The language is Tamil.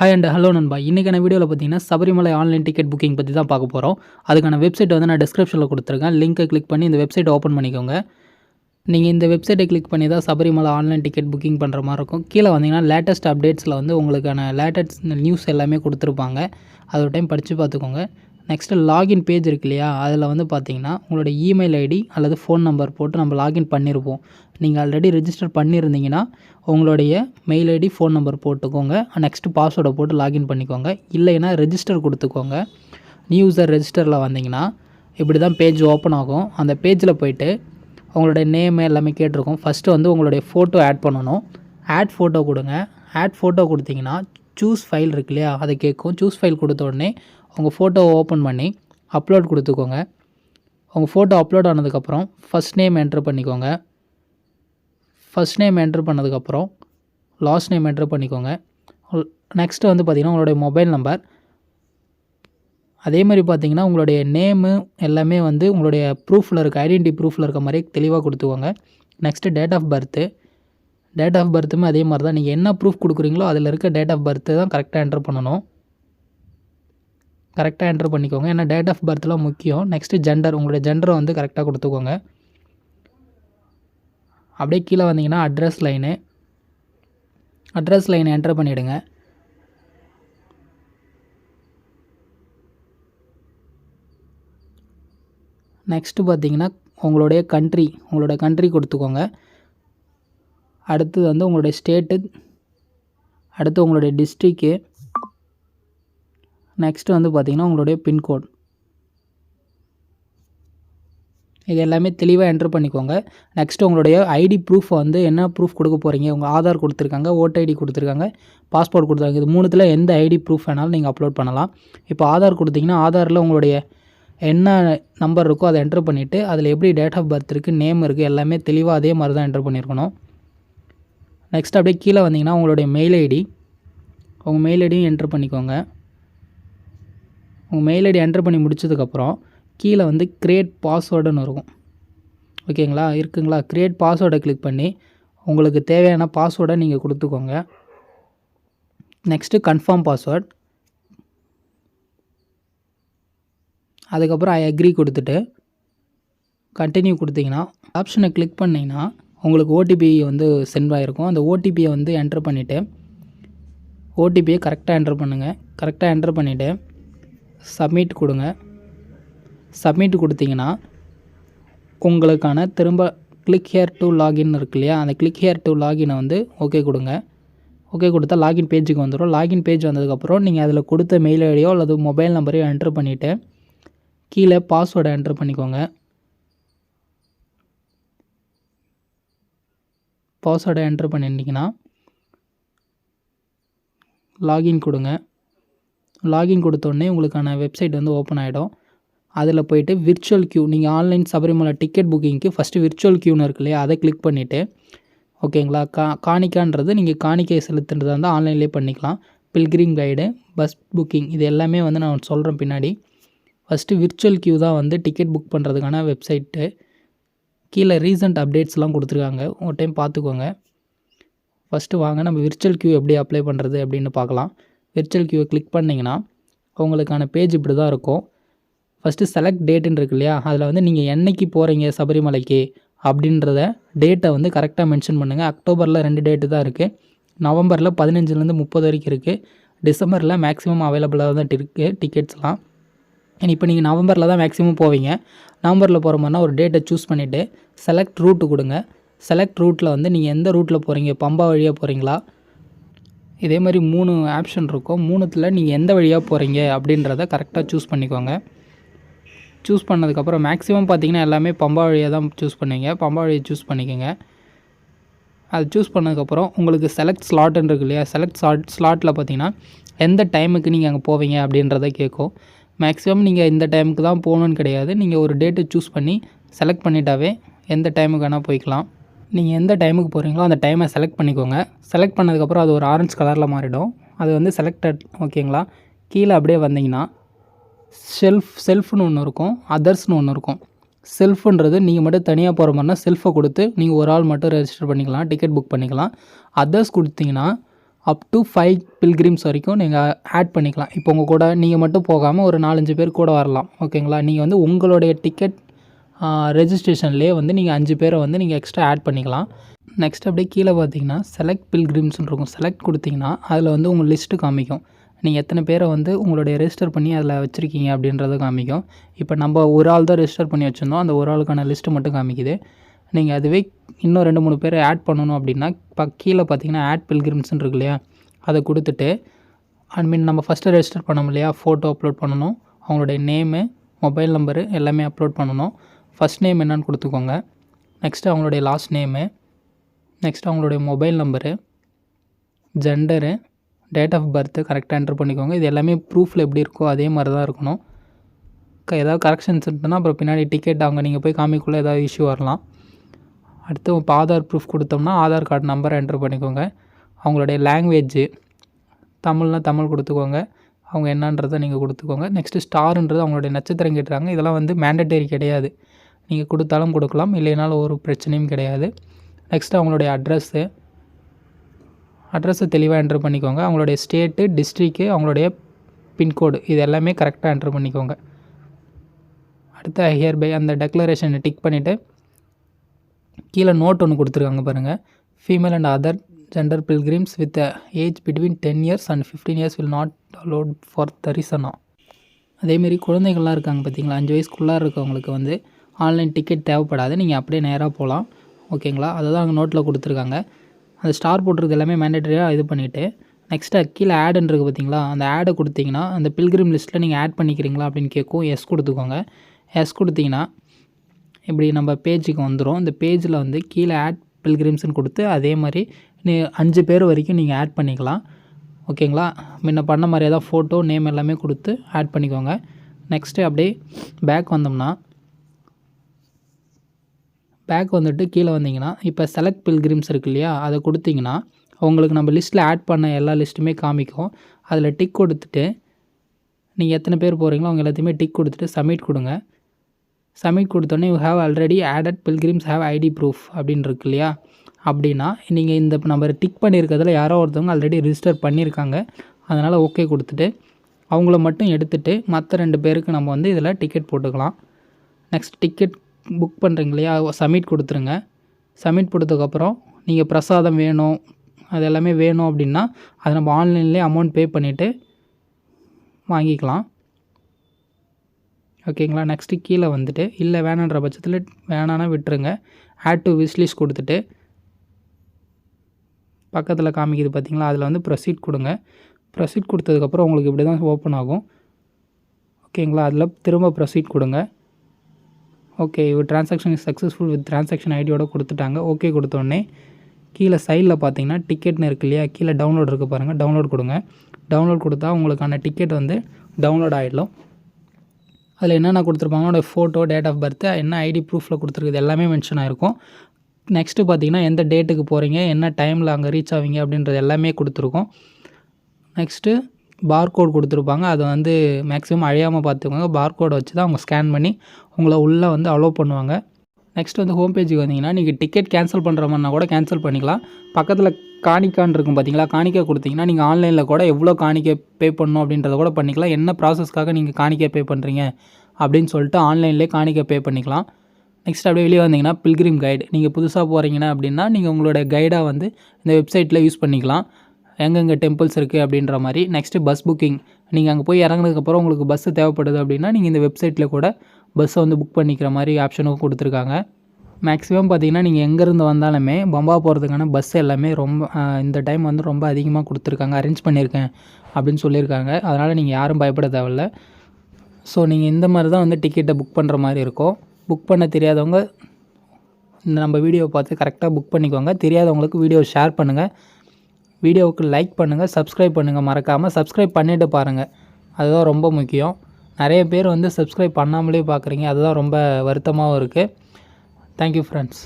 ஹாய் அண்ட் ஹலோ நண்பா. இன்றைக்கான வீடியோவில் பார்த்தீங்கன்னா சபரிமலை ஆன்லைன் டிக்கெட் புக்கிங் பற்றி தான் பார்க்க போகிறோம் அதுக்கான வெப்சைட் வந்து நான் டிஸ்கிரிப்ஷனில் கொடுத்துருக்கேன். லிங்கை கிளிக் பண்ணி இந்த வெப்சைட்டை ஓப்பன் பண்ணிக்கோங்க. நீங்கள் இந்த வெப்சைட்டை கிளிக் பண்ணி தான் சபரிமலை ஆன்லைன் டிக்கெட் புக்கிங் பண்ணுற மாதிரி இருக்கும். கீழே வந்தீங்கன்னா லேட்டஸ்ட் அப்டேட்ஸில் வந்து உங்களுக்கான லேட்டஸ்ட் நியூஸ் எல்லாமே கொடுத்துருப்பாங்க. அது ஒரு டைம் படித்து பார்த்துக்கோங்க. நெக்ஸ்ட்டு லாகின் பேஜ் இருக்கு இல்லையா? அதில் வந்து பார்த்தீங்கன்னா உங்களோட இமெயில் ஐடி அல்லது ஃபோன் நம்பர் போட்டு நம்ம லாகின் பண்ணியிருப்போம் நீங்கள் ஆல்ரெடி ரிஜிஸ்டர் பண்ணியிருந்தீங்கன்னா உங்களுடைய மெயில் ஐடி ஃபோன் நம்பர் போட்டுக்கோங்க. நெக்ஸ்ட்டு பாஸ்வேர்டை போட்டு லாகின் பண்ணிக்கோங்க. இல்லைன்னா ரெஜிஸ்டர் கொடுத்துக்கோங்க. நியூ ரெஜிஸ்டரில் வந்தீங்கன்னா இப்படி தான் பேஜ் ஓப்பன் ஆகும். அந்த பேஜில் போயிட்டு உங்களுடைய நேம் எல்லாமே கேட்டிருக்கோம். ஃபஸ்ட்டு வந்து உங்களுடைய ஃபோட்டோ ஆட் பண்ணணும். ஆட் ஃபோட்டோ கொடுங்க. ஆட் ஃபோட்டோ கொடுத்தீங்கன்னா சூஸ் ஃபைல் இருக்கு இல்லையா? அதை கேட்கும். சூஸ் ஃபைல் கொடுத்த உடனே உங்கள் ஃபோட்டோவை ஓப்பன் பண்ணி அப்லோட் கொடுத்துக்கோங்க. உங்கள் ஃபோட்டோ அப்லோட் ஆனதுக்கப்புறம் ஃபஸ்ட் நேம் என்ட்ரு பண்ணிக்கோங்க. ஃபஸ்ட் நேம் என்ட்ரு பண்ணதுக்கப்புறம் லாஸ்ட் நேம் என்ட்ரு பண்ணிக்கோங்க. நெக்ஸ்ட்டு வந்து பார்த்திங்கன்னா உங்களுடைய மொபைல் நம்பர் அதே மாதிரி பார்த்தீங்கன்னா உங்களுடைய நேமு எல்லாமே வந்து உங்களுடைய ப்ரூஃபில் இருக்க ஐடென்டி ப்ரூஃபில் இருக்க மாதிரி தெளிவாக கொடுத்துக்கோங்க. Next date of birth date of பர்த்துமே அதே மாதிரி தான் நீங்கள் என்ன ப்ரூஃப் கொடுக்குறீங்களோ அதில் இருக்க டேட் ஆஃப் பர்த்து தான் கரெக்டாக என்ட்ரு பண்ணணும். கரெக்டாக என்ட்ரு பண்ணிக்கோங்க. ஏன்னா டேட் ஆஃப் பர்த்லாம் முக்கியம். நெக்ஸ்ட்டு ஜெண்டர் உங்களுடைய ஜெண்டரை வந்து கரெக்டாக கொடுத்துக்கோங்க. அப்படியே கீழே வந்தீங்கன்னா அட்ரஸ் லைனு அட்ரஸ் லைனை என்ட்ரு பண்ணிவிடுங்க நெக்ஸ்ட்டு பார்த்தீங்கன்னா உங்களுடைய கண்ட்ரி உங்களோட கண்ட்ரி கொடுத்துக்கோங்க. அடுத்தது வந்து உங்களுடைய ஸ்டேட்டு அடுத்து உங்களுடைய டிஸ்ட்ரிக்கு நெக்ஸ்ட்டு வந்து பார்த்திங்கன்னா உங்களுடைய பின்கோட் இது எல்லாமே தெளிவாக என்ட்ரு பண்ணிக்கோங்க. நெக்ஸ்ட்டு உங்களுடைய ஐடி ப்ரூஃப் வந்து என்ன ப்ரூஃப் கொடுக்க போகிறீங்க உங்கள் ஆதார் கொடுத்துருக்காங்க ஓட் ஐடி கொடுத்துருக்காங்க பாஸ்போர்ட் கொடுத்துருக்காங்க. இது மூணுத்தில் எந்த ஐடி ப்ரூஃப் வேணாலும் நீங்கள் அப்லோட் பண்ணலாம். இப்போ ஆதார் கொடுத்தீங்கன்னா ஆதாரில் உங்களுடைய என்ன நம்பர் இருக்கோ அதை என்ட்ரு பண்ணிவிட்டு அதில் எப்படி டேட் ஆஃப் பர்த் இருக்குது நேம் இருக்குது எல்லாமே தெளிவாக அதே மாதிரி தான் என்ட்ரு பண்ணியிருக்கணும் நெக்ஸ்ட் அப்படியே கீழே வந்தீங்கன்னா உங்களுடைய மெயில் ஐடி உங்கள் மெயில் ஐடியும் என்ட்ரு பண்ணிக்கோங்க. உங்கள் மெயில் ஐடி என்ட்ரு பண்ணி முடிச்சதுக்கப்புறம் கீழே வந்து க்ரியேட் பாஸ்வேர்டுன்னு இருக்கும். ஓகேங்களா இருக்குங்களா? க்ரியேட் பாஸ்வேர்டை கிளிக் பண்ணி உங்களுக்கு தேவையான பாஸ்வேர்டை நீங்கள் கொடுத்துக்கோங்க. நெக்ஸ்ட்டு கன்ஃபார்ம் பாஸ்வேர்ட் அதுக்கப்புறம் ஐ அக்ரி கொடுத்துட்டு கண்டினியூ கொடுத்தீங்கன்னா ஆப்ஷனை கிளிக் பண்ணிங்கன்னா உங்களுக்கு ஓடிபி வந்து சென்ட் ஆகிருக்கும் அந்த ஓடிபியை வந்து என்ட்ரு பண்ணிவிட்டு ஓடிபியை கரெக்டாக என்ட்ரு பண்ணுங்கள் கரெக்டாக என்ட்ரு பண்ணிவிட்டு சப்மிட் கொடுங்க. சப்மிட் கொடுத்தீங்கன்னா உங்களுக்கான திரும்ப கிளிக் ஹேர் டு லாகின் இருக்கு இல்லையா? அந்த கிளிக் ஹேர் டு லாகினை வந்து ஓகே கொடுங்க. ஓகே கொடுத்தா லாகின் பேஜுக்கு வந்துடும் லாகின் பேஜ் வந்ததுக்கப்புறம் நீங்கள் அதில் கொடுத்த மெயில் ஐடியோ அல்லது மொபைல் நம்பரையோ என்ட்ரு பண்ணிவிட்டு கீழே பாஸ்வேர்டை என்ட்ரு பண்ணிக்கோங்க. பாஸ்வேர்டை என்ட்ரு பண்ணிட்டீங்கன்னா லாகின் கொடுங்க. லாகின் கொடுத்தோடனே உங்களுக்கான வெப்சைட் வந்து ஓப்பன் ஆகிடும் அதில் போயிட்டு விர்ச்சுவல் க்யூ நீங்கள் ஆன்லைன் சபரிமலை டிக்கெட் புக்கிங்க்கு ஃபஸ்ட்டு விர்ச்சுவல் க்யூன்னு இருக்கு இல்லையா அதை கிளிக் பண்ணிவிட்டு ஓகேங்களா கா காணிக்கான்றது நீங்கள் காணிக்கை செலுத்துன்றதாக இருந்தால் ஆன்லைன்லேயே பண்ணிக்கலாம். பில்கிரிங் கைடு பஸ் புக்கிங் இது எல்லாமே வந்து நான் சொல்கிறேன் பின்னாடி. ஃபஸ்ட்டு விர்ச்சுவல் க்யூ தான் வந்து டிக்கெட் புக் பண்ணுறதுக்கான வெப்சைட்டு. கீழே ரீசன்ட் அப்டேட்ஸ்லாம் கொடுத்துருக்காங்க. ஒரு டைம் பார்த்துக்கோங்க. ஃபஸ்ட்டு வாங்க நம்ம விர்ச்சுவல் க்யூ எப்படி அப்ளை பண்ணுறது அப்படின்னு பார்க்கலாம். விர்ச்சுவல் க்யூவை கிளிக் பண்ணிங்கன்னா உங்களுக்கான பேஜ் இப்படி தான் இருக்கும். ஃபஸ்ட்டு செலக்ட் டேட்டுன்னு இருக்கு இல்லையா? அதில் வந்து நீங்கள் என்னைக்கு போகிறீங்க சபரிமலைக்கு அப்படின்றத டேட்டை வந்து கரெக்டாக மென்ஷன் பண்ணுங்கள் அக்டோபரில் ரெண்டு டேட்டு தான் இருக்குது நவம்பரில் பதினஞ்சுலேருந்து முப்பது வரைக்கும் இருக்குது டிசம்பரில் மேக்ஸிமம் அவைலபிளாக தான் இருக்குது டிக்கெட்ஸ்லாம் இப்போ நீங்கள் நவம்பரில் தான் மேக்ஸிமம் போவீங்க. நவம்பரில் போகிற மாதிரினா ஒரு டேட்டை சூஸ் பண்ணிவிட்டு செலக்ட் ரூட்டு கொடுங்க. செலக்ட் ரூட்டில் வந்து நீங்கள் எந்த ரூட்டில் போகிறீங்க பம்பா வழியாக போகிறீங்களா இதே மாதிரி மூணு ஆப்ஷன் இருக்கும். மூணுத்தில் நீங்கள் எந்த வழியாக போகிறீங்க அப்படின்றத கரெக்டாக சூஸ் பண்ணிக்கோங்க. சூஸ் பண்ணதுக்கப்புறம் மேக்ஸிமம் பார்த்தீங்கன்னா எல்லாமே பம்பா வழியாக தான் சூஸ் பண்ணுவீங்க. பம்பா வழியை சூஸ் பண்ணிக்கோங்க. அது சூஸ் பண்ணதுக்கப்புறம் உங்களுக்கு செலக்ட் ஸ்லாட்ன்னு இருக்கு இல்லையா? செலக்ட் ஸ்லாட் ஸ்லாட்டில் பார்த்தீங்கன்னா எந்த டைமுக்கு நீங்கள் அங்கே போவீங்க அப்படின்றத கேட்கும். மேக்ஸிமம் நீங்கள் இந்த டைமுக்கு தான் போகணுன்னு கிடையாது. நீங்கள் ஒரு டேட்டை சூஸ் பண்ணி செலக்ட் பண்ணிட்டாவே எந்த டைமுக்கு வேணால் போய்க்கலாம். நீங்கள் எந்த டைமுக்கு போகிறீங்களோ அந்த டைமை செலக்ட் பண்ணிக்கோங்க. செலக்ட் பண்ணதுக்கப்புறம் அது ஒரு ஆரஞ்சு கலரில் மாறிடும். அது வந்து செலக்டட் ஓகேங்களா கீழே அப்படியே வந்தீங்கன்னா செல்ஃப் செல்ஃப்னு ஒன்று இருக்கும் அதர்ஸ்னு ஒன்று இருக்கும். செல்ஃபுன்றது நீங்கள் மட்டும் தனியாக போகிற மாதிரினா செல்ஃபை கொடுத்து நீங்கள் ஒரு ஆள் மட்டும் ரெஜிஸ்டர் பண்ணிக்கலாம் டிக்கெட் புக் பண்ணிக்கலாம். அதர்ஸ் கொடுத்தீங்கன்னா அப் டு ஃபைவ் பில்கிரிம்ஸ் வரைக்கும் நீங்கள் ஆட் பண்ணிக்கலாம். இப்போ உங்கள் கூட நீங்கள் மட்டும் போகாமல் ஒரு நாலஞ்சு பேர் கூட வரலாம். ஓகேங்களா நீங்கள் வந்து உங்களுடைய டிக்கெட் ரெஜிஸ்ட்ரேஷன்லேயே வந்து நீங்கள் அஞ்சு பேரை வந்து நீங்கள் எக்ஸ்ட்ரா ஆட் பண்ணிக்கலாம். நெக்ஸ்ட் அப்படியே கீழே பார்த்தீங்கன்னா செலக்ட் பில்கிரிம்ஸ்னு இருக்கும். செலக்ட் கொடுத்தீங்கன்னா அதில் வந்து உங்கள் லிஸ்ட்டு காமிக்கும். நீங்கள் எத்தனை பேரை வந்து உங்களுடைய ரெஜிஸ்டர் பண்ணி அதில் வச்சுருக்கீங்க அப்படின்றத காமிக்கும். இப்போ நம்ம ஒரு ஆள் தான் ரெஜிஸ்டர் பண்ணி வச்சுருந்தோம். அந்த ஒரு ஆளுக்கான லிஸ்ட்டு மட்டும் காமிக்குது. நீங்கள் அதுவே இன்னும் ரெண்டு மூணு பேர் ஆட் பண்ணணும் அப்படின்னா இப்போ கீழே பார்த்தீங்கன்னா ஆட் பில்கிரிம்ஸ்னு இருக்கு இல்லையா? அதை கொடுத்துட்டு ஐ மீன் நம்ம ஃபஸ்ட்டு ரெஜிஸ்டர் பண்ணோம் இல்லையா? ஃபோட்டோ அப்லோட் பண்ணணும். அவங்களுடைய நேமு மொபைல் நம்பரு எல்லாமே அப்லோட் பண்ணணும். ஃபஸ்ட் நேம் என்னன்னு கொடுத்துக்கோங்க. நெக்ஸ்ட்டு அவங்களுடைய லாஸ்ட் நேமு நெக்ஸ்ட் அவங்களுடைய mobile number gender date of birth கரெக்டாக என்டர் பண்ணிக்கோங்க. இது எல்லாமே ப்ரூஃபில் எப்படி இருக்கோ அதே மாதிரி தான் இருக்கணும். ஏதாவது கரெக்ஷன்ஸ் இருந்ததுன்னா அப்புறம் பின்னாடி டிக்கெட் அவங்க நீங்கள் போய் காமிக்குள்ளே ஏதாவது இஷ்யூ வரலாம். அடுத்து இப்போ ஆதார் ப்ரூஃப் கொடுத்தோம்னா ஆதார் கார்டு நம்பரை என்டர் பண்ணிக்கோங்க. அவங்களுடைய லாங்குவேஜு தமிழ்னா தமிழ் கொடுத்துக்கோங்க. அவங்க என்னன்றதை நீங்கள் கொடுத்துக்கோங்க. நெக்ஸ்ட்டு ஸ்டாருன்றது அவங்களுடைய நட்சத்திரம் கேட்டுறாங்க. இதெல்லாம் வந்து மேண்டட்டரி கிடையாது. நீங்கள் கொடுத்தாலும் கொடுக்கலாம். இல்லைனாலும் ஒரு பிரச்சனையும் கிடையாது. நெக்ஸ்ட்டு அவங்களுடைய அட்ரஸ்ஸு அட்ரஸை தெளிவாக என்ட்ரு பண்ணிக்கோங்க. அவங்களுடைய ஸ்டேட்டு டிஸ்ட்ரிக்கு அவங்களுடைய பின்கோடு இது எல்லாமே கரெக்டாக என்ட்ரு பண்ணிக்கோங்க. அடுத்து ஹியர் பை அந்த டெக்ளரேஷனை டிக் பண்ணிவிட்டு கீழே நோட் ஒன்று கொடுத்துருக்காங்க பாருங்கள் female and other gender pilgrims with age between ten years and fifteen years will not allot for the ரீசனா அதேமாரி குழந்தைகள்லாம் இருக்காங்க பார்த்தீங்களா அஞ்சு வயசுக்குள்ளே இருக்கவங்களுக்கு வந்து ஆன்லைன் டிக்கெட் தேவைப்படாது. நீங்கள் அப்படியே நேராக போகலாம். ஓகேங்களா அதை தான் அங்கே நோட்டில் கொடுத்துருக்காங்க. அந்த ஸ்டார் போட்டிருக்கிறது எல்லாமே மேண்டேட்டரியாக இது பண்ணிவிட்டு நெக்ஸ்ட்டு கீழே ஆடுன்னு இருக்குது பார்த்தீங்களா அந்த ஆடை கொடுத்தீங்கன்னா அந்த பில்கிரிம் லிஸ்ட்டில் நீங்கள் ஆட் பண்ணிக்கிறீங்களா அப்படின்னு கேட்கும். எஸ் கொடுத்துக்கோங்க. எஸ் கொடுத்தீங்கன்னா இப்படி நம்ம பேஜுக்கு வந்துடும் இந்த பேஜில் வந்து கீழே ஆட் பில்கிரிம்ஸ்னு கொடுத்து அதே மாதிரி நீ அஞ்சு பேர் வரைக்கும் நீங்கள் ஆட் பண்ணிக்கலாம். ஓகேங்களா? முன்ன பண்ண மாதிரியே தான் ஃபோட்டோ நேம் எல்லாமே கொடுத்து ஆட் பண்ணிக்கோங்க. நெக்ஸ்ட்டு அப்படியே பேக் வந்தோம்னா பேக் வந்துட்டு கீழே வந்தீங்கன்னா இப்போ செலக்ட் பில்கிரிம்ஸ் இருக்கு இல்லையா அதை கொடுத்தீங்கன்னா உங்களுக்கு நம்ம லிஸ்ட்டில் ஆட் பண்ண எல்லா லிஸ்ட்டுமே காமிக்கும். அதில் டிக் கொடுத்துட்டு நீங்கள் எத்தனை பேர் போகிறீங்களோ அவங்க எல்லாத்தையுமே டிக் கொடுத்துட்டு சப்மிட் கொடுங்க. சப்மிட் கொடுத்தோன்னே you have already added pilgrims have ID proof அப்படின்னு இருக்கு இல்லையா? அப்படின்னா நீங்கள் இந்த நம்பர் டிக் பண்ணியிருக்கிறதுல யாரோ ஒருத்தவங்க ஆல்ரெடி ரிஜிஸ்டர் பண்ணியிருக்காங்க அதனால் ஓகே கொடுத்துட்டு அவங்கள மட்டும் எடுத்துகிட்டு மற்ற ரெண்டு பேருக்கு நம்ம வந்து இதில் டிக்கெட் போட்டுக்கலாம். நெக்ஸ்ட் டிக்கெட் புக் பண்ணுறீங்க இல்லையா? சப்மிட் கொடுத்துருங்க. சப்மிட் கொடுத்ததுக்கப்புறம் நீங்கள் பிரசாதம் வேணும் அது எல்லாமே வேணும் அப்படின்னா அதை நம்ம ஆன்லைன்லேயே அமௌண்ட் பே பண்ணிவிட்டு வாங்கிக்கலாம். ஓகேங்களா? நெக்ஸ்ட்டு கீழே வந்துட்டு இல்லை வேணான்ற பட்சத்தில் வேணான்னா விட்டுருங்க. ஆட் டு விஸ்லிஸ்ட் கொடுத்துட்டு பக்கத்தில் காமிக்குது பார்த்தீங்களா அதில் வந்து ப்ரொசீட் கொடுங்க. ப்ரொசீட் கொடுத்ததுக்கப்புறம் உங்களுக்கு இப்படி தான் ஓப்பன் ஆகும். ஓகேங்களா? அதில் திரும்ப ப்ரொசீட் கொடுங்க. ஓகே இவர் transaction is successful with transaction ஐடியோட கொடுத்துட்டாங்க. ஓகே கொடுத்தோடனே கீழே சைடில் பார்த்தீங்கன்னா டிக்கெட்னு இருக்கு இல்லையா? கீழே டவுன்லோட் இருக்குது பாருங்கள் டவுன்லோட் கொடுங்க. டவுன்லோட் கொடுத்தா உங்களுக்கான டிக்கெட் வந்து டவுன்லோட் ஆகிடும் அதில் என்னென்ன கொடுத்துருப்பாங்க ஃபோட்டோ டேட் ஆஃப் பர்த் என்ன ஐடி ப்ரூஃபில் கொடுத்துருக்குது எல்லாமே மென்ஷன் ஆகிருக்கும் நெக்ஸ்ட்டு பார்த்தீங்கன்னா எந்த டேட்டுக்கு போகிறீங்க என்ன டைமில் அங்கே ரீச் ஆவீங்க அப்படின்றது எல்லாமே கொடுத்துருக்கோம். நெக்ஸ்ட்டு பார்கோட் கொடுத்துருப்பாங்க அதை வந்து மேக்ஸிமம் அழியாமல் பார்த்துக்கோங்க. பார்கோடை வச்சு தான் அவங்க ஸ்கேன் பண்ணி உங்களை உள்ளே வந்து அலோவ் பண்ணுவாங்க. நெக்ஸ்ட் வந்து ஹோம் பேஜுக்கு வந்தீங்கன்னா நீங்கள் டிக்கெட் கேன்சல் பண்ணுற மாதிரினா கூட கேன்சல் பண்ணிக்கலாம். பக்கத்தில் காணிக்கான் இருக்கும் பார்த்தீங்களா காணிக்கை கொடுத்தீங்கன்னா நீங்கள் ஆன்லைனில் கூட எவ்வளோ காணிக்கை பே பண்ணணும் அப்படின்றத கூட பண்ணிக்கலாம். என்ன ப்ராசஸ்க்காக நீங்கள் காணிக்கை பே பண்ணுறீங்க அப்படின்னு சொல்லிட்டு ஆன்லைன்லேயே காணிக்கை பே பண்ணிக்கலாம். நெக்ஸ்ட் அப்படியே வெளியே வந்தீங்கன்னா பில்கிரிம் கைடு நீங்கள் புதுசாக போகிறீங்கன்னா அப்படின்னா நீங்கள் உங்களோட கைடாக வந்து இந்த வெப்சைட்டில் யூஸ் பண்ணிக்கலாம். எங்கெங்கே டெம்பிள்ஸ் இருக்குது அப்படின்ற மாதிரி. நெக்ஸ்ட்டு பஸ் புக்கிங் நீங்கள் அங்கே போய் இறங்கினதுக்கப்புறம் உங்களுக்கு பஸ்ஸு தேவைப்படுது அப்படின்னா நீங்கள் இந்த வெப்சைட்டில் கூட பஸ்ஸை வந்து புக் பண்ணிக்கிற மாதிரி ஆப்ஷனும் கொடுத்துருக்காங்க. மேக்ஸிமம் பார்த்தீங்கன்னா நீங்கள் எங்கேருந்து வந்தாலுமே பம்பா போகிறதுக்கான பஸ் எல்லாமே ரொம்ப இந்த டைம் வந்து ரொம்ப அதிகமாக கொடுத்துருக்காங்க. அரேஞ்ச் பண்ணியிருக்கேன் அப்படின்னு சொல்லியிருக்காங்க. அதனால் நீங்கள் யாரும் பயப்பட தேவையில்ல. ஸோ நீங்கள் இந்த மாதிரி தான் வந்து டிக்கெட்டை புக் பண்ணுற மாதிரி இருக்கும். புக் பண்ண தெரியாதவங்க இந்த நம்ம வீடியோவை பார்த்து கரெக்டாக புக் பண்ணிக்கோங்க. தெரியாதவங்களுக்கு வீடியோ ஷேர் பண்ணுங்கள் வீடியோவுக்கு லைக் பண்ணுங்கள் சப்ஸ்கிரைப் பண்ணுங்கள் மறக்காமல் சப்ஸ்கிரைப் பண்ணிவிட்டு பாருங்கள் அதுதான் ரொம்ப முக்கியம். நிறைய பேர் வந்து சப்ஸ்கிரைப் பண்ணாமலே பார்க்குறீங்க. அதுதான் ரொம்ப வருத்தமாகவும் இருக்குது தேங்க்யூ ஃப்ரெண்ட்ஸ்